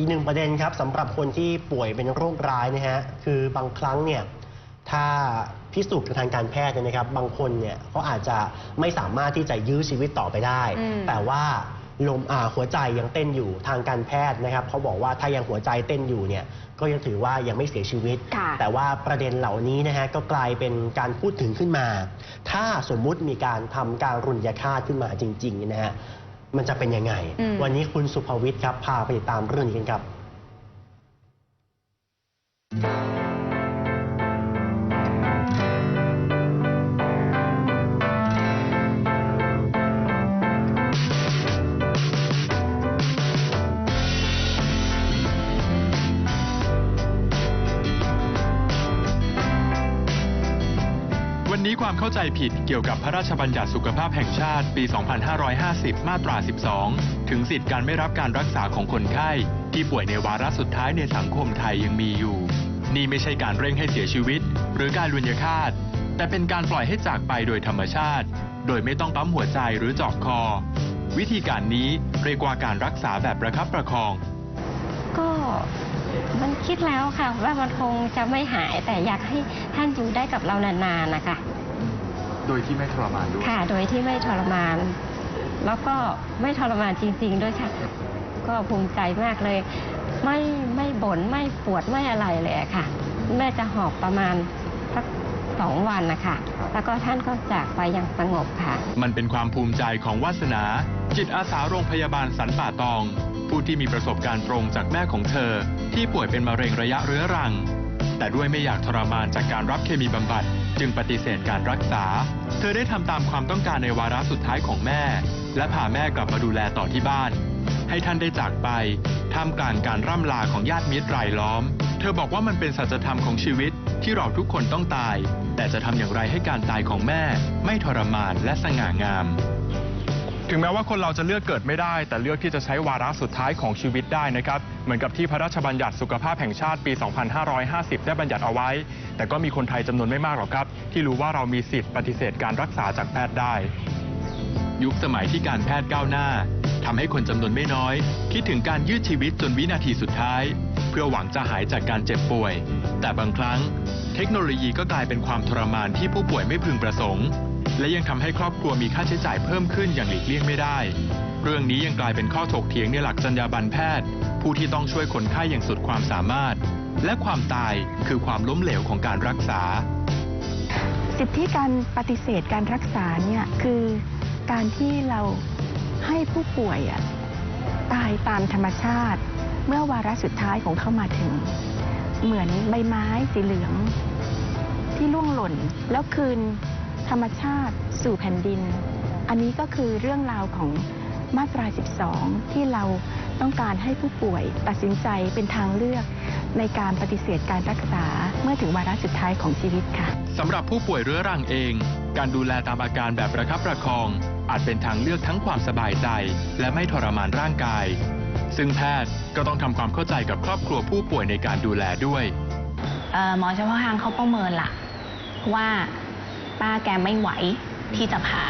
อีกหนึ่งประเด็นครับสำหรับคนที่ป่วยเป็นโรคร้ายนะฮะคือบางครั้งเนี่ยถ้าพิสูจน์ทางการแพทย์เนี่ยนะครับ บางคนเนี่ยเขาอาจจะไม่สามารถที่จะยื้อชีวิตต่อไปได้ อืม แต่ว่าลมอ่าหัวใจยังเต้นอยู่ทางการแพทย์นะครับเขาบอกว่าถ้ายังหัวใจเต้นอยู่เนี่ยก็ยังถือว่ายังไม่เสียชีวิต ค่ะ แต่ว่าประเด็นเหล่านี้นะฮะก็กลายเป็นการพูดถึงขึ้นมา ถ้าสมมุติมีการทำการรุนยฆาตขึ้นมาจริงๆนะฮะ มันจะเป็นยังไงอืมวันนี้คุณสุภวิทย์ครับพาไปติดตามเรื่องนี้กันครับ ความเข้าใจผิดเกี่ยวกับพระราชบัญญัติสุขภาพแห่งชาติปี 2550 มาตรา 12 ถึงสิทธิการไม่รับการรักษาของคนไข้ ที่ป่วยในวาระสุดท้ายในสังคมไทยยังมีอยู่ นี่ไม่ใช่การเร่งให้เสียชีวิต หรือการลุญยฆาต แต่เป็นการปล่อยให้จากไปโดยธรรมชาติ โดยไม่ต้องปั๊มหัวใจหรือเจาะคอ วิธีการนี้เรียกว่าการรักษาแบบประคับประคอง ก็มันคิดแล้วค่ะว่ามันคงจะไม่หายแต่อยากให้ท่านอยู่ได้กับเรานานๆนะคะ โดยที่ไม่ทรมานด้วย ค่ะ โดยที่ไม่ทรมาน แล้วก็ไม่ทรมานจริง ๆ ด้วยค่ะ ก็ภูมิใจมากเลย ไม่ไม่บ่นไม่ปวดไม่อะไรเลยอะค่ะ แม่จะหอบประมาณสักสองวันนะคะแล้วก็ท่านก็จากไปอย่างสงบค่ะ มันเป็นความภูมิใจของวาสนา จิตอาสาโรงพยาบาลสันป่าตอง ผู้ที่มีประสบการณ์ตรงจากแม่ของเธอ ที่ป่วยเป็นมะเร็งระยะเรื้อรัง แต่ด้วยไม่อยากทรมานจากการรับเคมีบำบัด จึงปฏิเสธการรักษา เธอได้ทำตามความต้องการในวาระสุดท้ายของแม่ และพาแม่กลับมาดูแลต่อที่บ้าน ให้ท่านได้จากไปท่ามกลางการร่ำลาของญาติมิตรรายล้อม เธอบอกว่ามันเป็นสัจธรรมของชีวิตที่เราทุกคนต้องตาย แต่จะทำอย่างไรให้การตายของแม่ ไม่ทรมานและสง่างาม ถึงแม้ว่าคนเราจะเลือกเกิดไม่ได้ แต่เลือกที่จะใช้วาระสุดท้ายของชีวิตได้นะครับ เหมือนกับที่พระราชบัญญัติสุขภาพแห่งชาติปี 2550 ได้บัญญัติเอาไว้ แต่ก็มีคนไทยจำนวนไม่มากหรอกครับ ที่รู้ว่าเรามีสิทธิ์ปฏิเสธการรักษาจากแพทย์ได้ ยุคสมัยที่การแพทย์ก้าวหน้าทำให้คนจำนวนไม่น้อย คิดถึงการยืดชีวิตจนวินาทีสุดท้าย เพื่อหวังจะหายจากการเจ็บป่วย แต่บางครั้ง เทคโนโลยีก็กลายเป็นความทรมานที่ผู้ป่วยไม่พึงประสงค์ และยังทำให้ครอบครัวมีค่าใช้จ่ายเพิ่มขึ้นอย่างหลีกเลี่ยงไม่ได้ เรื่องนี้ยังกลายเป็นข้อถกเถียงในหลักจรรยาบรรณแพทย์ ผู้ที่ต้องช่วยคนไข้อย่างสุดความสามารถ และความตายคือความล้มเหลวของการรักษา สิทธิการปฏิเสธการรักษาเนี่ยคือการที่เราให้ผู้ป่วยตายตามธรรมชาติ เมื่อวาระสุดท้ายของเขามาถึง เหมือนใบไม้สีเหลืองที่ร่วงหล่นแล้วคืนธรรมชาติสู่แผ่นดิน อันนี้ก็คือเรื่องราวของ มาตรา 12 ที่เราต้องการให้ผู้ป่วยตัดสินใจเป็นทางเลือก ในการปฏิเสธการรักษาเมื่อถึงวาระสุดท้ายของชีวิตค่ะสำหรับผู้ป่วยเรื้อรังเอง การดูแลตามอาการแบบประคับประคอง อาจเป็นทางเลือกทั้งความสบายใจ และไม่ทรมานร่างกาย ซึ่งแพทย์ก็ต้องทำความเข้าใจกับครอบครัวผู้ป่วยในการดูแลด้วยเอ่อหมอเฉพาะทางเขาประเมินละว่าป้าแกไม่ไหวที่จะผ่า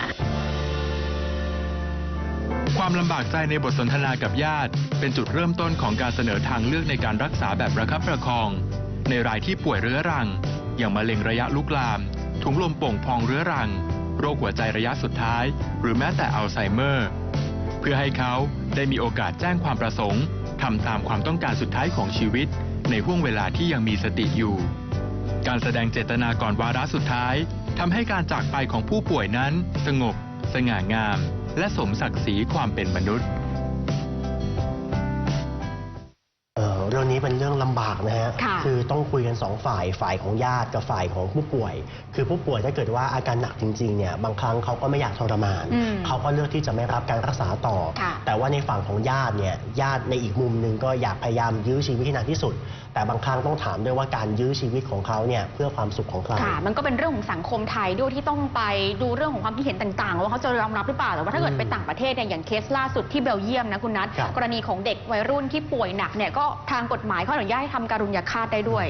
ความลำบากใจในบทสนทนากับญาติ เป็นจุดเริ่มต้นของการเสนอทางเลือกในการรักษาแบบระคับประคอง ในรายที่ป่วยเรื้อรัง อย่างมะเร็งระยะลุกลาม ถุงลมโป่งพองเรื้อรัง โรคหัวใจระยะสุดท้าย หรือแม้แต่อัลไซเมอร์ เพื่อให้เขาได้มีโอกาสแจ้งความประสงค์ทำตามความต้องการสุดท้ายของชีวิต ในห่วงเวลาที่ยังมีสติอยู่ การแสดงเจตนาก่อนวาระสุดท้ายทำให้การจากไปของผู้ป่วยนั้น สงบ สง่างาม และสมศักดิ์ศรีความเป็นมนุษย์ เอ่อเรื่องนี้เป็นเรื่องลำบากนะฮะค่ะคือต้องคุยกันสองฝ่ายฝ่ายของญาติกับฝ่ายของผู้ป่วย คือผู้ป่วยถ้าเกิดว่าอาการหนักจริงๆเนี่ยบางครั้งเขาก็ไม่อยากทรมาน อืมเขาก็เลือกที่จะไม่รับการรักษาต่อ ค่ะแต่ว่าในฝั่งของญาติเนี่ยญาติในอีกมุมหนึ่งก็อยากพยายามยื้อชีวิตให้นานที่สุด แต่บางครั้งต้องถามด้วยว่าการยื้อชีวิตของเขาเนี่ยเพื่อความสุขของใคร ค่ะ มันก็เป็นเรื่องของสังคมไทยด้วยที่ต้องไปดูเรื่องของความคิดเห็นต่างๆ ว่าเขาจะยอมรับหรือเปล่าแต่ว่าถ้าเกิดอืมไปต่างประเทศเนี่ยอย่างเคสล่าสุดที่เบลเยียมนะคุณนัทครับกรณีของเด็กวัยรุ่นที่ป่วยหนักเนี่ยก็ทางกฎหมายเขาอนุญาตให้ทำการุญยฆาตได้ด้วย